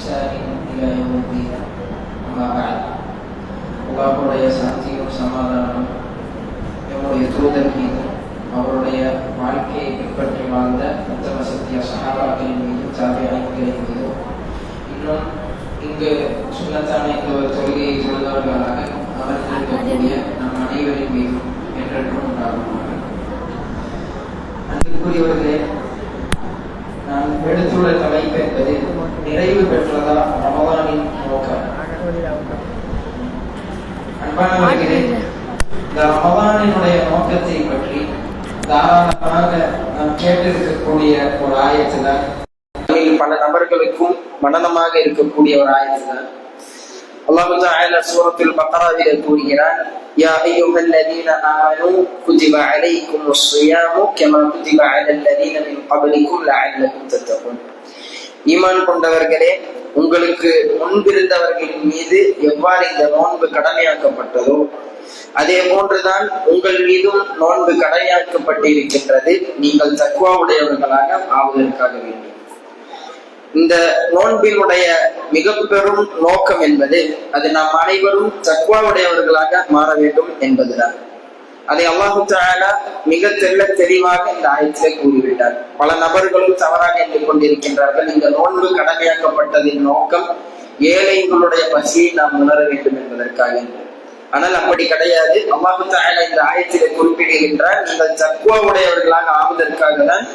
بإحسان إلى يوم الدين أما بعد அல்லாஹுடைய சாந்தியும் சமாதானம் எம்முடைய தூதர் மீதும் அவருடைய வாழ்க்கையை பின்பற்றி வாழ்ந்த உத்தம சத்திய சகாபாக்களின் மீதும் சாபியாய்களின் மீதும் இன்னும் இங்கு சுண்ணத்தான இந்த ஒரு தொழுகையை தொழுதவர்களாக அமர்ந்திருக்கக்கூடிய நம் அனைவரின் மீதும் ஒரு பல நபர்களுக்கும் மனநமாக இருக்கக்கூடிய ஒரு ஆயத்து அல்லாஹு தஆலா சூரத்துல் பக்ராவிலே கூறுகிறான் யா அய்யுஹல்லதீன ஆமனூ குதிப அலைக்குமுஸ் ஸியாமு கமா குதிப அலல்லதீன மின் கப்லிக்கும் லஅல்லக்கும் தத்தகூன் ஈமான் கொண்டவர்களே உங்களுக்கு முன்பிருந்தவர்களின் மீது எவ்வாறு இந்த நோன்பு கடமையாக்கப்பட்டதோ அதே போன்றுதான் உங்கள் மீதும் நோன்பு கடையாக்கப்பட்டிருக்கின்றது. நீங்கள் தக்குவாவுடையவர்களாக ஆவதற்காக வேண்டும். இந்த நோன்பினுடைய மிக பெரும் நோக்கம் என்பது அது நாம் அனைவரும் தக்குவாவுடையவர்களாக மாற வேண்டும் என்பதுதான். அதை அல்லாஹு தாலா மிக தெல்ல தெளிவாக இந்த ஆயத்திலே கூறிவிட்டார். பல நபர்களும் தவறாக எண்ணிக் கொண்டிருக்கின்றார்கள். இந்த நோன்பு கடமையாக்கப்பட்டதின் நோக்கம் ஏழைகளுடைய பசியை நாம் உணர வேண்டும் என்பதற்காக. என்று ஆனால் அப்படி கிடையாது. அல்லாஹு தாலா இந்த ஆயத்திலே குறிப்பிடுகின்றார் நீங்கள் தக்குவா உடையவர்களாக ஆவதற்காக தான்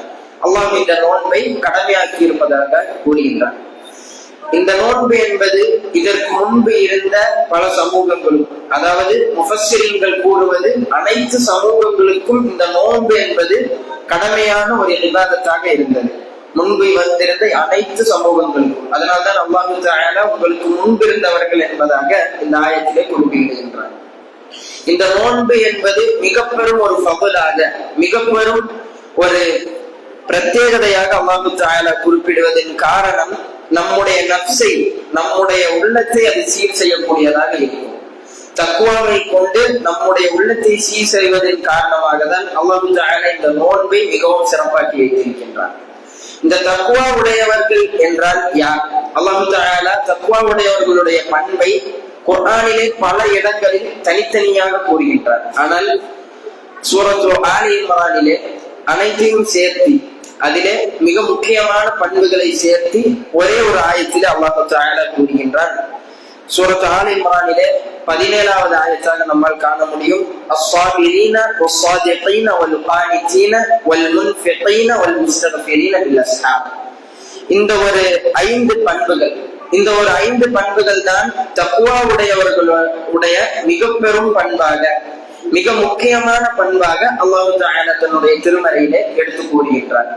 அல்லாஹ் இந்த நோன்பை கடமையாக்கி இருப்பதாக கூறுகின்றார். இந்த நோன்பு என்பது இதற்கு முன்பு இருந்த பல சமூகங்களும் அதாவது முஃபஸ்ஸிரீன்கள் கூறுவது அனைத்து சமூகங்களுக்கும் இந்த நோன்பு என்பது கடமையான ஒரு நிபாதத்தாக இருந்தது. முன்பு வந்திருந்த அனைத்து சமூகங்களுக்கும் அதனால்தான் அல்லாஹு தாயாலா உங்களுக்கு முன்பு இருந்தவர்கள் என்பதாக இந்த ஆயத்திலே குறிப்பிடுகின்றார் இந்த நோன்பு என்பது மிக பெரும் ஒரு பகுலாக மிக பெரும் ஒரு பிரத்யேகதையாக அல்லாஹு தாயாலா குறிப்பிடுவதன் காரணம் நம்முடைய நப்சை நம்முடைய உள்ளத்தை அது சீர் செய்யக்கூடியதாக இருக்கும். தக்குவாவை கொண்டு நம்முடைய உள்ளத்தை சீர் செய்வதன் காரணமாக தான் அல்லாஹு தாயாலா இந்த நோன்பை மிகவும் சிறப்பாக்கி வைத்திருக்கின்றார். இந்த தக்குவா உடையவர்கள் என்றால் யார்? அல்லாஹு தாலா தக்குவா உடையவர்களுடைய பண்பை குர்ஆனிலே பல இடங்களில் தனித்தனியாக கூறுகின்றார். ஆனால் சூரத்து ஆலி இம்ரானிலே அனைத்தையும் சேர்த்து அதிலே மிக முக்கியமான பண்புகளை சேர்த்து ஒரே ஒரு ஆயத்திலே அல்லாஹு தாலா கூறுகின்றான் சூரத் ஆல் இம்ரானிலே பதினேழாவது ஆயத்தாக நம்மால் காண முடியும். அஸ்ஸாபிரீன வஸ்ஸாதிகீன வல் கானிதீன வல் முன்ஃபிகீன வல் முஸ்தக்ஃபிரீன பில் அஸ்ஹாப் இந்த ஒரு ஐந்து பண்புகள் இந்த ஒரு ஐந்து பண்புகள் தான் தக்குவா உடையவர்களுடைய மிக பெரும் பண்பாக மிக முக்கியமான பண்பாக அல்லாஹு தன்னுடைய திருமறையிலே எடுத்து கூறுகின்றார்.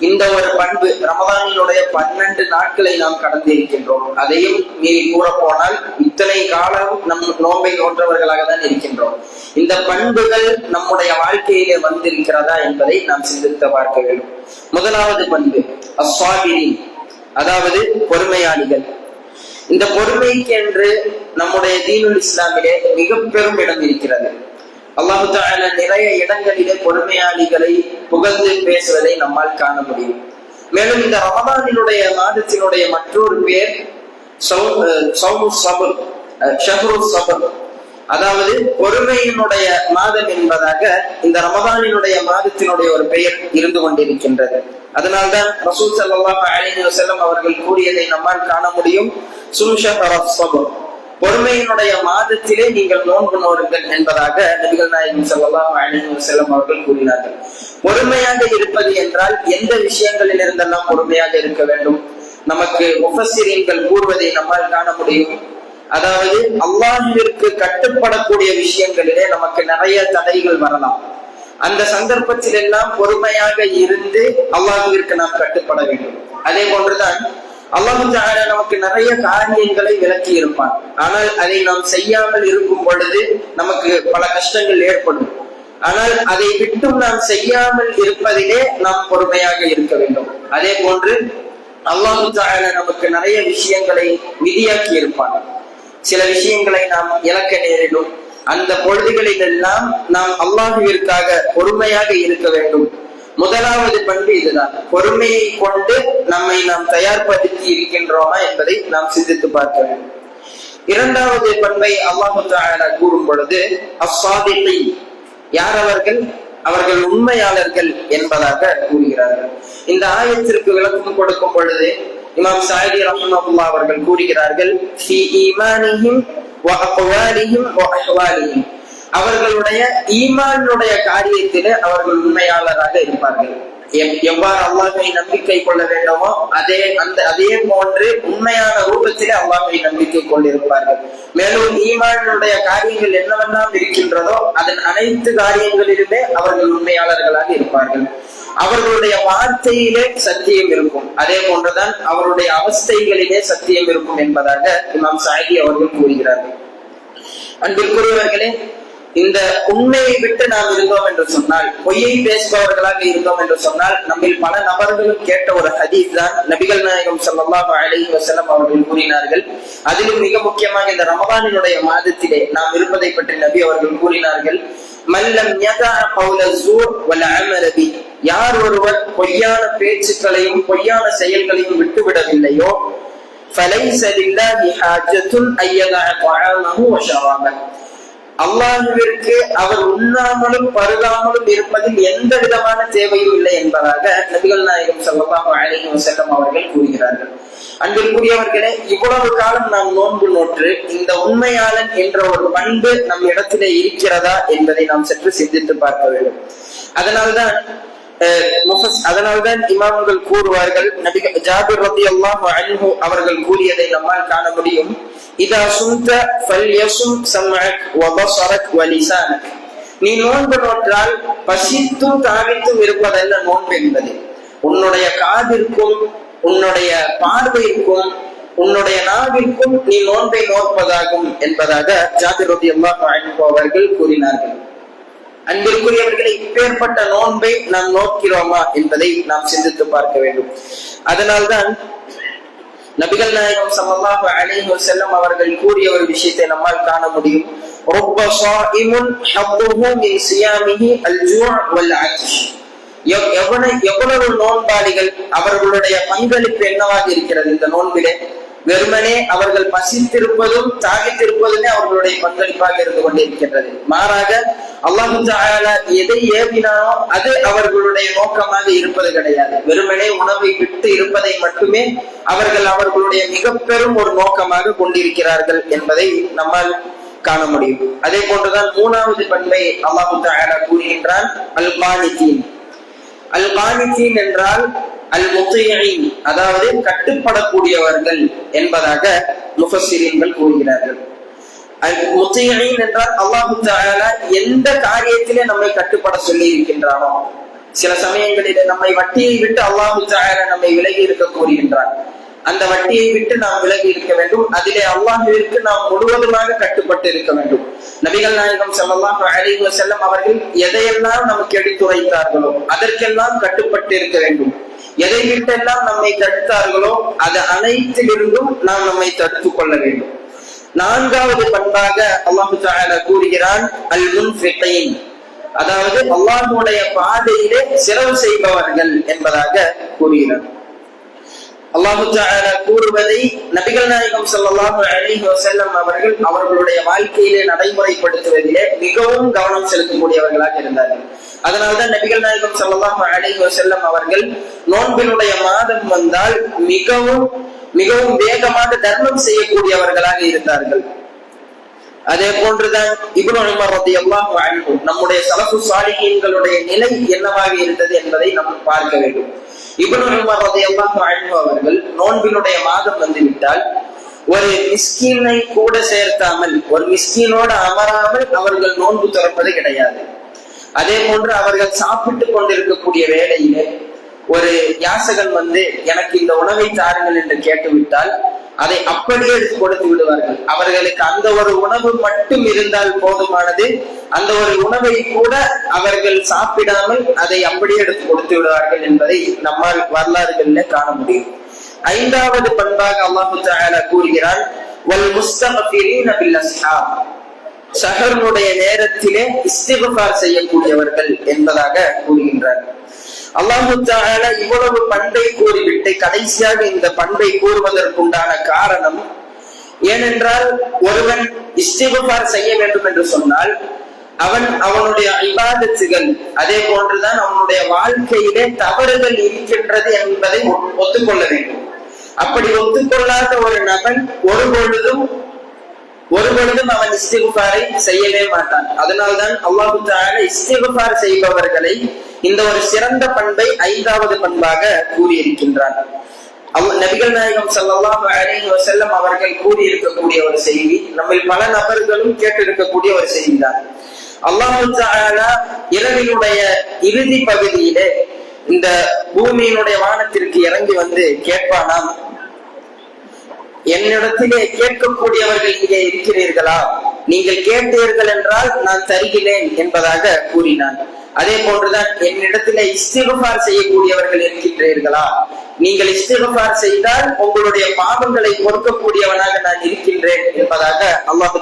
இந்த ஒரு பண்பு ரமதானினுடைய பன்னெண்டு நாட்களை நாம் கடந்திருக்கின்றோம் அதையும் மீறி கூற போனால் இத்தனை காலம் நம் நோன்பை நோன்றவர்களாக தான் இருக்கின்றோம். இந்த பண்புகள் நம்முடைய வாழ்க்கையிலே வந்திருக்கிறதா என்பதை நாம் சிந்தித்து பார்க்க வேண்டும். முதலாவது பண்பு அஸ்வாபிரி அதாவது பொறுமையாளிகள். இந்த பொறுமைக்கு என்று நம்முடைய தீனுல் இஸ்லாமிலே மிக பெரும் இடம் இருக்கிறது. அல்லாஹு நிறைய இடங்களிலே பொறுமையாளிகளை புகழ்ந்து பேசுவதை நம்மால் காண முடியும். மேலும் இந்த ரமதானினுடைய மாதத்தினுடைய மற்றொரு பேர் அதாவது பொறுமையினுடைய மாதம் என்பதாக இந்த ரமதானினுடைய மாதத்தினுடைய ஒரு பெயர் இருந்து கொண்டிருக்கின்றது. அதனால்தான் ரசூல் சல்லாஹ் அலினி வசல்லம் அவர்கள் கூறியதை நம்மால் காண முடியும். பொறுமையினுடைய மாதத்திலே நீங்கள் நோன்பு நோடுங்கள் என்பதாக நபிகள் நாயகம் செல்லலாம் அழிவு அவர்கள் கூறினார்கள். பொறுமையாக இருப்பது என்றால் எந்த விஷயங்களில் இருந்தெல்லாம் பொறுமையாக இருக்க வேண்டும்? நமக்கு முஃபசிரியன்கள் கூறுவதை நம்மால் காண முடியும். அதாவது அல்லாஹிற்கு கட்டுப்படக்கூடிய விஷயங்களிலே நமக்கு நிறைய தடைகள் வரலாம். அந்த சந்தர்ப்பத்தில் எல்லாம் பொறுமையாக இருந்து அல்லாஹுவிற்கு நாம் கட்டுப்பட வேண்டும். அதே போன்றுதான் அல்லாஹு நமக்கு நிறைய காரியங்களை விளக்கி இருப்பான் ஆனால் அதை நாம் செய்யாமல் இருக்கும் பொழுது நமக்கு பல கஷ்டங்கள் ஏற்படும். ஆனால் அதை விட்டும் நாம் செய்யாமல் இருப்பதிலே நாம் பொறுமையாக இருக்க வேண்டும். அதே போன்று அல்லாஹு நமக்கு நிறைய விஷயங்களை விதியாக்கி இருப்பான் சில விஷயங்களை நாம் இழக்க நேரிடும். அந்த பொழுதுகளில் எல்லாம் நாம் அல்லாஹுவிற்காக பொறுமையாக இருக்க வேண்டும். முதலாவது பண்பு இதுதான். பொறுமையை கொண்டு நம்மை நாம் தயார்படுத்தி இருக்கின்றோமா என்பதை நாம் சிந்தித்து பார்க்க வேண்டும். இரண்டாவது பண்பை அல்லாஹு கூறும் பொழுது அஸ்ஸாதிகீன் யார் அவர்கள்? அவர்கள் உண்மையாளர்கள் என்பதாக கூறுகிறார்கள். இந்த ஆயத்திற்கு விளக்கம் கொடுக்கும் பொழுது இமாம் சாயி ரஹ்மத்துல்லா அவர்கள் கூறுகிறார்கள் அவர்களுடைய ஈமானுடைய காரியத்திலே அவர்கள் உண்மையாளராக இருப்பார்கள். எவ்வாறு அல்லாஹை நம்பிக்கை கொள்ள வேண்டுமோ அதே அந்த அதே போன்று உண்மையான ரூபத்திலே அல்லாஹை நம்பிக்கை கொண்டிருப்பார்கள். மேலும் ஈமானுடைய காரியங்கள் என்னவெல்லாம் இருக்கின்றதோ அதன் அனைத்து காரியங்களிலுமே அவர்கள் உண்மையாளர்களாக இருப்பார்கள். அவர்களுடைய வார்த்தையிலே சத்தியம் இருக்கும். அதே போன்றுதான் அவருடைய அவஸ்தைகளிலே சத்தியம் இருக்கும் என்பதாக இமாம் சாஹி அவர்கள் கூறுகிறார்கள். அன்பிற்குரியவர்களே இந்த உண்மையை விட்டு நாம் இருந்தோம் என்று சொன்னால் பொய்யை பேசுபவர்களாக இருந்தோம் என்று சொன்னால் நம்மில் பல நபர்களும் கேட்ட ஒரு ஹதீஸ் தான் நபிகள் நாயகம் ஸல்லல்லாஹு அலைஹி வஸல்லம் அவர்கள் கூறினார்கள் அதிலும் மிக முக்கியமாக இந்த ரமதானினுடைய மாதத்திலே நாம் இருப்பதை பற்றி நபி அவர்கள் கூறினார்கள் மல்லம் யதா கௌல ஸூர் வல் அமல பி யார் ஒருவர் பொய்யான பேச்சுக்களையும் பொய்யான செயல்களையும் விட்டுவிடவில்லையோ فليس لله حاجة أن يدع طعامه وشرابه அல்லாஹுவிற்கு அவர் உண்ணாமலும் பருகாமலும் இருப்பதில் எந்த விதமான தேவையும் இல்லை என்பதாக நபிகள் நாயகம் சல்லாஹு அலைஹி வசல்லம் அவர்கள் கூறுகிறார்கள். அன்பிற்குரியவர்களே இவ்வளவு காலம் நாம் நோன்பு நோற்று இந்த உண்மையாளன் என்ற ஒரு பண்பு நம் இடத்திலே இருக்கிறதா என்பதை நாம் சற்று சிந்தித்து பார்க்க வேண்டும். அதனால்தான் அஹ், அதனால்தான் இமாம்கள் கூறுவார்கள் நபிகள் ஜாபிர் ரலியல்லாஹு அன்ஹு அவர்கள் கூறியதை நம்மால் காண முடியும். இதா சுந்த ஃபல்யசும் சம்அக் வபசரக் வலிசானக் நீ நோன்பு நோற்றால் பசித்தும் தாவித்தும் இருப்பதல்ல நோன்பு என்பது? உன்னுடைய காதிற்கும் உன்னுடைய பார்வைக்கும் உன்னுடைய நாவிற்கும் நீ நோன்பை நோற்பதாகும் என்பதாக ஜாதிரோதி ரலியல்லாஹு அவர்கள் கூறினார்கள். அன்பிற்குரியவர்களை இப்பேற்பட்ட நோன்பை நாம் நோக்கிறோமா என்பதை நாம் சிந்தித்து பார்க்க வேண்டும். அதனால்தான் நபிகள் நாயகம் சல்லாஹு அலைஹி வசல்லம் அவர்கள் கூறிய ஒரு விஷயத்தை நம்மால் காண முடியும். ரொம்ப சாயிமுன் ஹப்புஹு மின் சியாமிஹி அல் ஜூ' வல் அத்ஷ் எவ்வளவு நோன்பாளிகள் அவர்களுடைய பங்களிப்பு என்னவாக இருக்கிறது இந்த நோன்பிலே? வெறுமனே அவர்கள் பசித்திருப்பதும் தாகித்திருப்பதுமே அவர்களுடைய பங்களிப்பாக இருந்து கொண்டிருக்கின்றது. மாறாக அல்லாஹு எதை ஏவினானோ அது அவர்களுடைய நோக்கமாக இருப்பது கிடையாது. வெறுமனே உணவை விட்டு இருப்பதை மட்டுமே அவர்கள் அவர்களுடைய மிக பெரும் ஒரு நோக்கமாக கொண்டிருக்கிறார்கள் என்பதை நம்மால் காண முடியும். அதே போன்றுதான் மூணாவது பண்பை அல்லாஹு கூறுகின்றான் அல் கானித்தீன் அல் கானித்தீன் என்றால் அல் முத்தையின் அதாவது கட்டுப்படக்கூடியவர்கள் என்பதாக முஃபசிரியர்கள் கூறுகிறார்கள். அல் முத்தையின் என்றால் அல்லாஹு எந்த காரியத்திலே நம்மை கட்டுப்பட சொல்லி இருக்கின்றானோ சில சமயங்களிலே நம்மை வட்டியை விட்டு அல்லாஹு நம்மை விலகி இருக்க கூறுகின்றார் அந்த வட்டியை விட்டு நாம் விலகி இருக்க வேண்டும். அதிலே அல்லாஹுவிற்கு நாம் முழுவதுமாக கட்டுப்பட்டு இருக்க வேண்டும். நபிகள் நாயகம் ஸல்லல்லாஹு அலைஹி செல்லம் அவர்கள் எதையெல்லாம் நமக்கு எடுத்துரைத்தார்களோ அதற்கெல்லாம் கட்டுப்பட்டு இருக்க வேண்டும். எதை விட்டெல்லாம் நம்மை தடுத்தார்களோ அது அனைத்திலிருந்தும் நாம் நம்மை தடுத்துக் கொள்ள வேண்டும். நான்காவது பண்பாக அல்லாஹு கூறுகிறான் அல் முன் அதாவது அல்லாஹுடைய பாதையிலே செலவு செய்பவர்கள் என்பதாக கூறுகிறார் அல்லாஹு கூறுவதை நபிகள் நாயகம் சல்லாஹு அலைஹி வஸல்லம் அவர்கள் அவர்களுடைய வாழ்க்கையிலே நடைமுறைப்படுத்துவதிலே மிகவும் கவனம் செலுத்தக்கூடியவர்களாக இருந்தார்கள். அதனால்தான் நபிகள் நாயகம் செல்லலாம் அழகி செல்லம் அவர்கள் நோன்பினுடைய மாதம் வந்தால் மிகவும் மிகவும் வேகமாக தர்மம் செய்யக்கூடியவர்களாக இருந்தார்கள். அதே போன்றுதான் இப்னு எல்லாம் வாழ்வோம் நம்முடைய சலஃபு சாலிகின்களுடைய நிலை என்னவாக இருந்தது என்பதை நாம் பார்க்க வேண்டும். இப்னு எல்லாம் வாழ்வோம் அவர்கள் நோன்பினுடைய மாதம் வந்துவிட்டால் ஒரு மிஸ்கீனை கூட சேர்த்தாமல் ஒரு மிஸ்கீனோடு அமராமல் அவர்கள் நோன்பு திறப்பது கிடையாது. அதே போன்று அவர்கள் சாப்பிட்டு கொண்டிருக்கக்கூடிய வேளையிலே ஒரு யாசகன் வந்து எனக்கு இந்த உணவை தாருங்கள் என்று கேட்டுவிட்டால் அதை அப்படியே எடுத்து கொடுத்து விடுவார்கள். அவர்களுக்கு அந்த ஒரு உணவு மட்டும் இருந்தால் போதுமானது. அந்த ஒரு உணவை கூட அவர்கள் சாப்பிடாமல் அதை அப்படியே எடுத்து கொடுத்து விடுவார்கள் என்பதை நம்மால் வரலாறுகளில் காண முடியும். ஐந்தாவது பண்பாக அல்லாஹு தஆலா கூறுகிறான் சஹருடைய நேரத்திலே இஸ்திகபார் செய்யக்கூடியவர்கள் என்பதாக கூறுகின்றார். அல்லாஹு இவ்வளவு பண்பை கூறிவிட்டு கடைசியாக இந்த பண்பை கூறுவதற்குண்டான காரணம் ஏனென்றால் ஒருவன் இஸ்திகபார் செய்ய வேண்டும் என்று சொன்னால் அவன் அவனுடைய இபாதத்துகள் அதே போன்றுதான் அவனுடைய வாழ்க்கையிலே தவறுகள் இருக்கின்றது என்பதை ஒத்துக்கொள்ள வேண்டும். அப்படி ஒத்துக்கொள்ளாத ஒரு நபன் ஒரு பொழுதும் ஒரு பொழுதும் அவன் இஸ்திகுபாரை செய்யவே மாட்டான். அதனால்தான் அல்லாஹு தஆலா இஸ்திகுபார் செய்பவர்களை இந்த ஒரு சிறந்த பண்பை ஐந்தாவது பண்பாக கூறியிருக்கின்றான். நபிகள் நாயகம் ஸல்லல்லாஹு அவர்கள் கூறியிருக்கக்கூடிய ஒரு செய்தி நம்ம பல நபர்களும் கேட்டிருக்கக்கூடிய ஒரு செய்திதான். அல்லாஹு இரவினுடைய இறுதி பகுதியிலே இந்த பூமியினுடைய வானத்திற்கு இறங்கி வந்து கேட்பானாம். என்னிடத்திலே கேட்கக்கூடியவர்கள் இங்கே இருக்கிறீர்களா? நீங்கள் கேட்டீர்கள் என்றால் நான் தருகிறேன் என்பதாக கூறினான் அதே போன்றுதான் என்னிடத்திலே இஸ்திகபார் செய்யக்கூடியவர்கள் இருக்கின்றீர்களா? நீங்கள் இஸ்திகபார் செய்தால் உங்களுடைய பாவங்களை பொறுக்கக்கூடியவனாக நான் இருக்கின்றேன் என்பதாக அல்லாஹு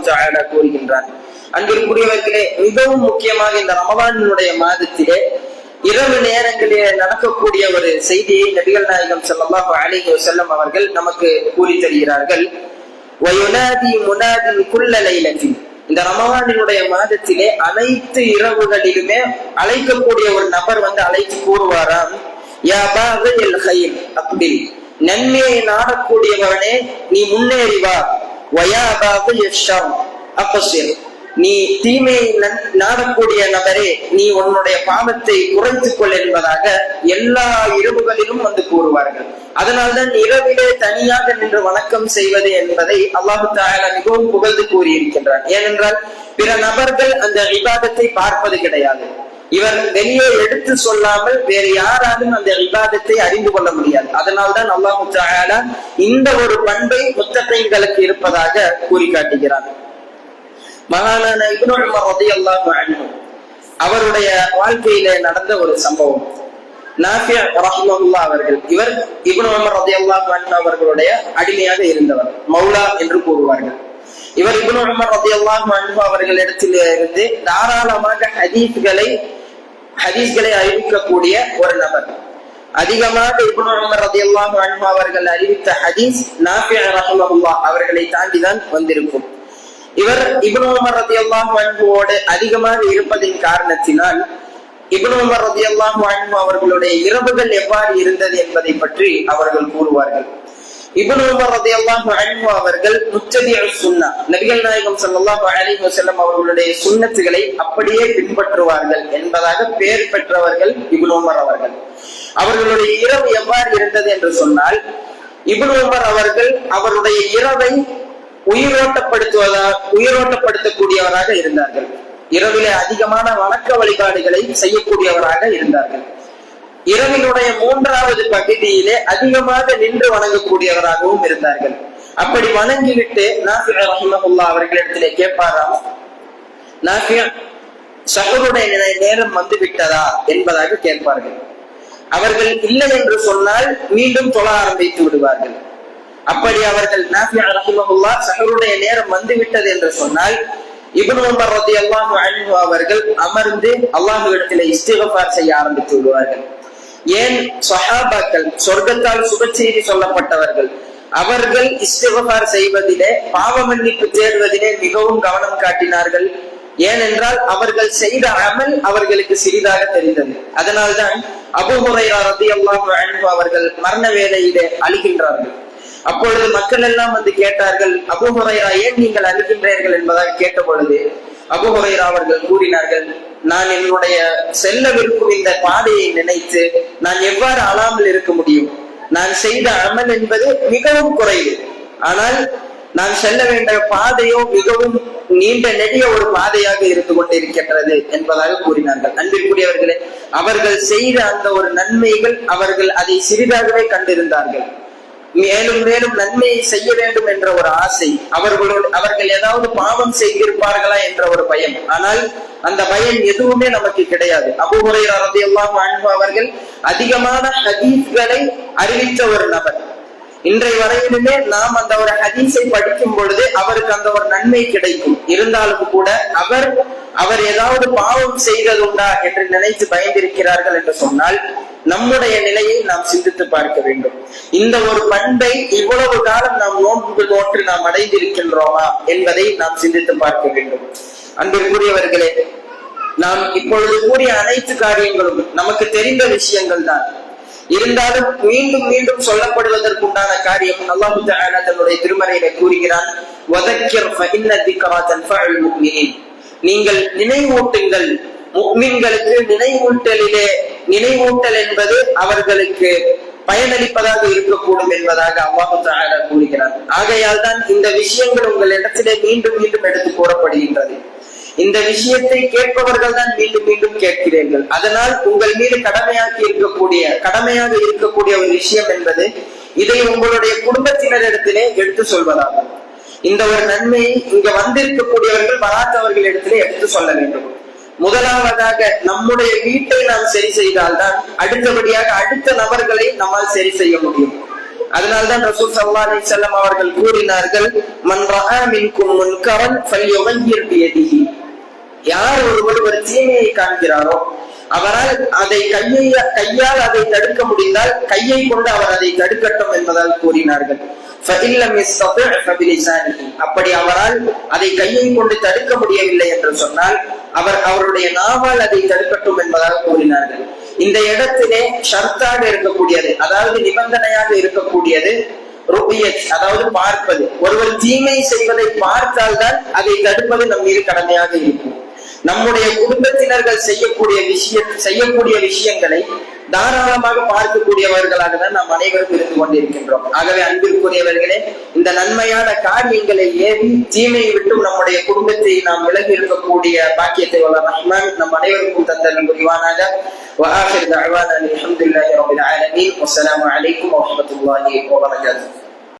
கூறுகின்றான். அன்பிற்குரியவர்களே மிகவும் முக்கியமாக இந்த ரமலானினுடைய மாதத்திலே இரவு நேரங்களிலே நடக்கக்கூடிய ஒரு செய்தியை நபிகள் நாயகம் செல்லமாக அலைஹி செல்லும் அவர்கள் நமக்கு கூறி தருகிறார்கள். வயுனாதி முனாதி குல்ல இந்த ரமவானினுடைய மாதத்திலே அனைத்து இரவுகளிலுமே அழைக்கக்கூடிய ஒரு நபர் வந்து அழைத்து கூறுவாராம் யா நன்மையை நாடக்கூடியவனே நீ முன்னேறி வா. அப்ப பாகில் நீ தீமையை நன்- நாடக்கூடிய நபரே நீ உன்னுடைய பாவத்தை குறைத்துக் கொள் என்பதாக எல்லா இரவுகளிலும் வந்து கூறுவார்கள். அதனால்தான் இரவிலே தனியாக நின்று வணக்கம் செய்வது என்பதை அல்லாஹு தாலா மிகவும் புகழ்ந்து கூறியிருக்கின்றான். ஏனென்றால் பிற நபர்கள் அந்த விவாதத்தை பார்ப்பது கிடையாது. இவர் வெளியே எடுத்து சொல்லாமல் வேறு யாராலும் அந்த விவாதத்தை அறிந்து கொள்ள முடியாது. அதனால்தான் அல்லாஹு தாயாலா இந்த ஒரு பண்பை முத்தகைங்களுக்கு இருப்பதாக கூறி காட்டுகிறான் மகானான இப்னு உமர் ரலியல்லாஹு அவருடைய வாழ்க்கையில நடந்த ஒரு சம்பவம். நாஃபி ரஹ்மல்லா அவர்கள் இவர் இப்னு உமர் ரலியல்லாஹு அன்ஹு அவர்களுடைய அடிமையாக இருந்தவர் மௌலா என்று கூறுவார்கள். இவர் இப்னு உமர் ரலியல்லாஹு அவர்கள் இடத்தில் இருந்து தாராளமாக ஹதீஸ்களை ஹதீஸ்களை அறிவிக்கக்கூடிய ஒரு நபர். அதிகமாக இப்னு உமர் அல்லாஹ் அன்ஹு அவர்கள் அறிவித்த ஹதீஸ் நாஃபி ரஹ்மல்லா அவர்களை தாண்டி தான் வந்திருக்கும். இவர் இப்னு உமர் அல்லாஹ் வாழ்வோடு அதிகமாக இருப்பதின் காரணத்தினால் இப்னு உமர் அல்லாஹ் வாழ்வு அவர்களுடைய இரவுகள் எவ்வாறு இருந்தது என்பதை பற்றி அவர்கள் கூறுவார்கள். இப்னு உமர் அல்லாஹ் வாழ்வு அவர்கள் முத்தபிஉ சுன்னா நபிகள் நாயகம் சல்லாஹ் அலி வஸல்லம் அவர்களுடைய சுண்ணத்துகளை அப்படியே பின்பற்றுவார்கள் என்பதாக பெயர் பெற்றவர்கள் இப்னு உமர் அவர்கள். அவர்களுடைய இரவு எவ்வாறு இருந்தது என்று சொன்னால் இப்னு உமர் அவர்கள் அவருடைய இரவை உயிரோட்டப்படுத்துவதா உயிரோட்டப்படுத்தக்கூடியவராக இருந்தார்கள். இரவிலே அதிகமான வணக்க வழிபாடுகளை செய்யக்கூடியவராக இருந்தார்கள். இரவினுடைய மூன்றாவது பகுதியிலே அதிகமாக நின்று வணங்கக்கூடியவராகவும் இருந்தார்கள். அப்படி வணங்கிவிட்டு நாஃபி ரஹிமகுல்லா அவர்களிடத்திலே கேட்பாராம் நாஃபி சஹருடைய நேரம் வந்து விட்டதா என்பதாக கேட்பார்கள். அவர்கள் இல்லை என்று சொன்னால் மீண்டும் தொழ ஆரம்பித்து விடுவார்கள். அப்படி அவர்கள் நாஃபி ரஹிமஹுல்லா சஹருடைய நேரம் வந்து விட்டது என்று சொன்னால் இப்னு உமர் ரலியல்லாஹு அன்ஹு அவர்கள் அமர்ந்து அல்லாஹ்விடத்திலே இஸ்திகபார் செய்ய ஆரம்பித்து விடுவார்கள். ஏன்? சஹாபாக்கள் சொர்க்கத்தால் சுபச்செய்தி சொல்லப்பட்டவர்கள். அவர்கள் இஸ்திகபார் செய்வதிலே பாவ மன்னிப்பு தேடுவதிலே மிகவும் கவனம் காட்டினார்கள். ஏனென்றால் அவர்கள் செய்த அமல் அவர்களுக்கு சிறிதாக தெரிந்தது. அதனால்தான் அபூ ஹுரைரா ரலியல்லாஹு அன்ஹு அவர்கள் மரண வேலையிலே அழுகின்றார்கள். அப்பொழுது மக்கள் எல்லாம் வந்து கேட்டார்கள் அபுஹுரைரா ஏன் நீங்கள் அழுகின்றீர்கள்? என்பதாக கேட்ட பொழுது அபுஹுரைரா அவர்கள் கூறினார்கள் நான் என்னுடைய செல்ல விரும்பும் இந்த பாதையை நினைத்து நான் எவ்வாறு அழாமல் இருக்க முடியும்? நான் செய்த அமல் என்பது மிகவும் குறைவு. ஆனால் நான் செல்ல வேண்டிய பாதையோ மிகவும் நீண்ட நெடிய ஒரு பாதையாக இருந்து கொண்டிருக்கின்றது என்பதாக கூறினார்கள். அன்பிற்குரியவர்களே அவர்கள் செய்த அந்த ஒரு நன்மைகள் அவர்கள் அதை சிறிதாகவே கண்டிருந்தார்கள். மேலும் மேலும் நன்மையை செய்ய வேண்டும் என்ற ஒரு ஆசை. அவர்களோடு அவர்கள் ஏதாவது பாவம் செய்திருப்பார்களா என்ற ஒரு பயம். ஆனால் அந்த பயம் எதுவுமே நமக்கு கிடையாது. அபுமுறை ரலியல்லாஹு அன்ஹு அவர்கள் அதிகமான ஹதீஸ்களை அறிவித்த ஒரு நபர். இன்றைய வரையிலுமே நாம் அந்த ஒரு ஹதீஸை படிக்கும் பொழுது அவருக்கு அந்த ஒரு நன்மை கிடைக்கும். இருந்தாலும் கூட அவர் அவர் ஏதாவது பாவம் செய்ததுண்டா என்று நினைத்து பயந்திருக்கிறார்கள் என்று சொன்னால் நம்முடைய நிலையை நாம் சிந்தித்து பார்க்க வேண்டும். இந்த ஒரு பண்பை இவ்வளவு காலம் நாம் நோன்பு நோற்று நாம் அடைந்திருக்கின்றோமா என்பதை நாம் சிந்தித்து பார்க்க வேண்டும். அன்பிற்குரியவர்களே நாம் இப்பொழுது கூறிய அனைத்து காரியங்களும் நமக்கு தெரிந்த விஷயங்கள் தான். இருந்தாலும் மீண்டும் மீண்டும் சொல்லப்படுவதற்குண்டான காரியம் அல்லாஹு தன்னுடைய திருமறையில கூறுகிறான் நீங்கள் நினைவூட்டுங்கள் முக்மின்களுக்கு நினைவூட்டலிலே நினைவூட்டல் என்பது அவர்களுக்கு பயனளிப்பதாக இருக்கக்கூடும் என்பதாக அல்லாஹு கூறுகிறார். ஆகையால் தான் இந்த விஷயங்கள் உங்கள் இடத்திலே மீண்டும் மீண்டும் எடுத்து கூறப்படுகின்றது. இந்த விஷயத்தை கேட்பவர்கள் தான் மீண்டும் மீண்டும் கேட்கிறீர்கள். அதனால் உங்கள் மீது கடமையாக்கி இருக்கக்கூடிய கடமையாக இருக்கக்கூடிய ஒரு விஷயம் என்பது இதை உங்களுடைய குடும்பத்தினரிடத்திலே எடுத்து சொல்வதாகும். இந்த ஒரு நன்மையை இங்க வந்திருக்கக்கூடியவர்கள் வராதவர்கள் எடுத்து சொல்ல வேண்டும். முதலாவதாக நம்முடைய வீட்டை நாம் சரி செய்தால்தான் அடுத்தபடியாக அடுத்த நபர்களை நம்மால் சரி செய்ய முடியும். அதனால்தான் ரசூல் சல்லா செல்லம் அவர்கள் கூறினார்கள் மன் ரஹா மின்கும் முன்கரன் ஃபல்யுமையிர் பியதிஹி. யார் ஒருவர் ஒரு தீமையை காண்கிறாரோ அவரால் அதை கையை கையால் அதை தடுக்க முடிந்தால் கையை கொண்டு அவர் அதை தடுக்கட்டும் என்பதால் கூறினார்கள். அப்படி அவரால் அதை கையை கொண்டு தடுக்க முடியவில்லை என்று சொன்னால் அவர் அவருடைய நாவால் அதை தடுக்கட்டும் என்பதாக கூறினார்கள். இந்த இடத்திலே ஷர்த்தாக இருக்கக்கூடியது அதாவது நிபந்தனையாக இருக்கக்கூடியது அதாவது பார்ப்பது. ஒருவர் தீமை செய்வதை பார்த்தால்தான் அதை தடுப்பது நம் மீது கடமையாக இருக்கும். நம்முடைய குடும்பத்தினர்கள் செய்யக்கூடிய விஷய செய்யக்கூடிய விஷயங்களை தாராளமாக பார்க்கக்கூடியவர்களாக தான் நாம் அனைவரும் இருந்து கொண்டிருக்கின்றோம் ஆகவே அன்பிற்குரியவர்களே இந்த நன்மையான காரியங்களை ஏவி தீமையை விட்டும் நம்முடைய குடும்பத்தை நாம் விலகி இருக்கக்கூடிய பாக்கியத்தை வல்ல ரஹ்மான் நம் அனைவருக்கும் தந்தல் புரிவானாக وآخر دعوانا الحمد لله رب العالمين والسلام عليكم ورحمة الله وبركاته